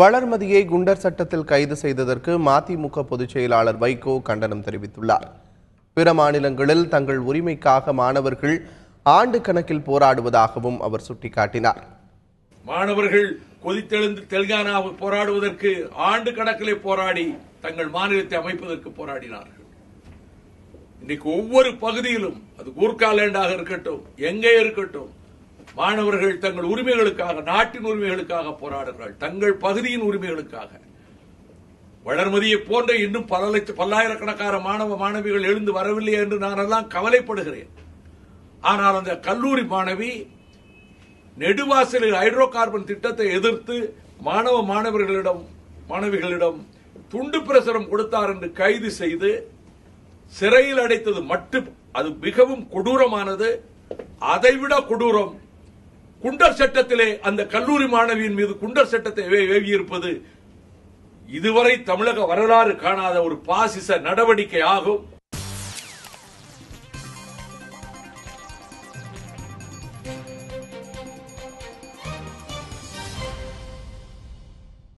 வளர்மதியை குண்டர் சட்டத்தில் கைது செய்ததற்கு மதிமுக பொதுச் செயலாளர் வைகோ கண்டனம் தெரிவித்துள்ளார். பிற மாநிலங்களில் தங்கள் உரிமைக்காக மாணவர்கள் ஆண்டு கணக்கில் போராடுவதாகவும் அவர் சுட்டிக்காட்டினார். மாணவர்கள் கொதித்தெழுந்து தெலுங்கானாவில் போராடுவதற்கு ஆண்டு கணக்கிலே போராடி தங்கள் மாநிலத்தை அமைப்பதற்கு போராடினார்கள். இன்னைக்கு ஒவ்வொரு பகுதியிலும் அது கூர்காலேண்டாக இருக்கட்டும் எங்கே இருக்கட்டும் மாணவர்கள் தங்கள் உரிமைகளுக்காக நாட்டின் உரிமைகளுக்காக போராடுகிறார்கள் தங்கள் பகுதியின் உரிமைகளுக்காக. வளர்மதியை போன்ற இன்னும் பல லட்சம் பல்லாயிரக்கணக்கான மாணவ மாணவிகள் எழுந்து வரவில்லை என்று நான் எல்லாம் கவலைப்படுகிறேன். ஆனால் அந்த கல்லூரி மாணவி நெடுவாசலில் ஹைட்ரோ கார்பன் திட்டத்தை எதிர்த்து மாணவ மாணவர்களிடம் மாணவிகளிடம் துண்டு பிரசுரம் கொடுத்தார் என்று கைது செய்து சிறையில் அடைத்தது மட்டும் அது மிகவும் கொடூரமானது. அதைவிட கொடூரம் குண்டர் சட்டத்திலே அந்த கல்லூரி மாணவியின் மீது குண்டர் சட்டத்தை வேவியிருப்பது இதுவரை தமிழக வரலாறு காணாத ஒரு பாசிச நடவடிக்கை ஆகும்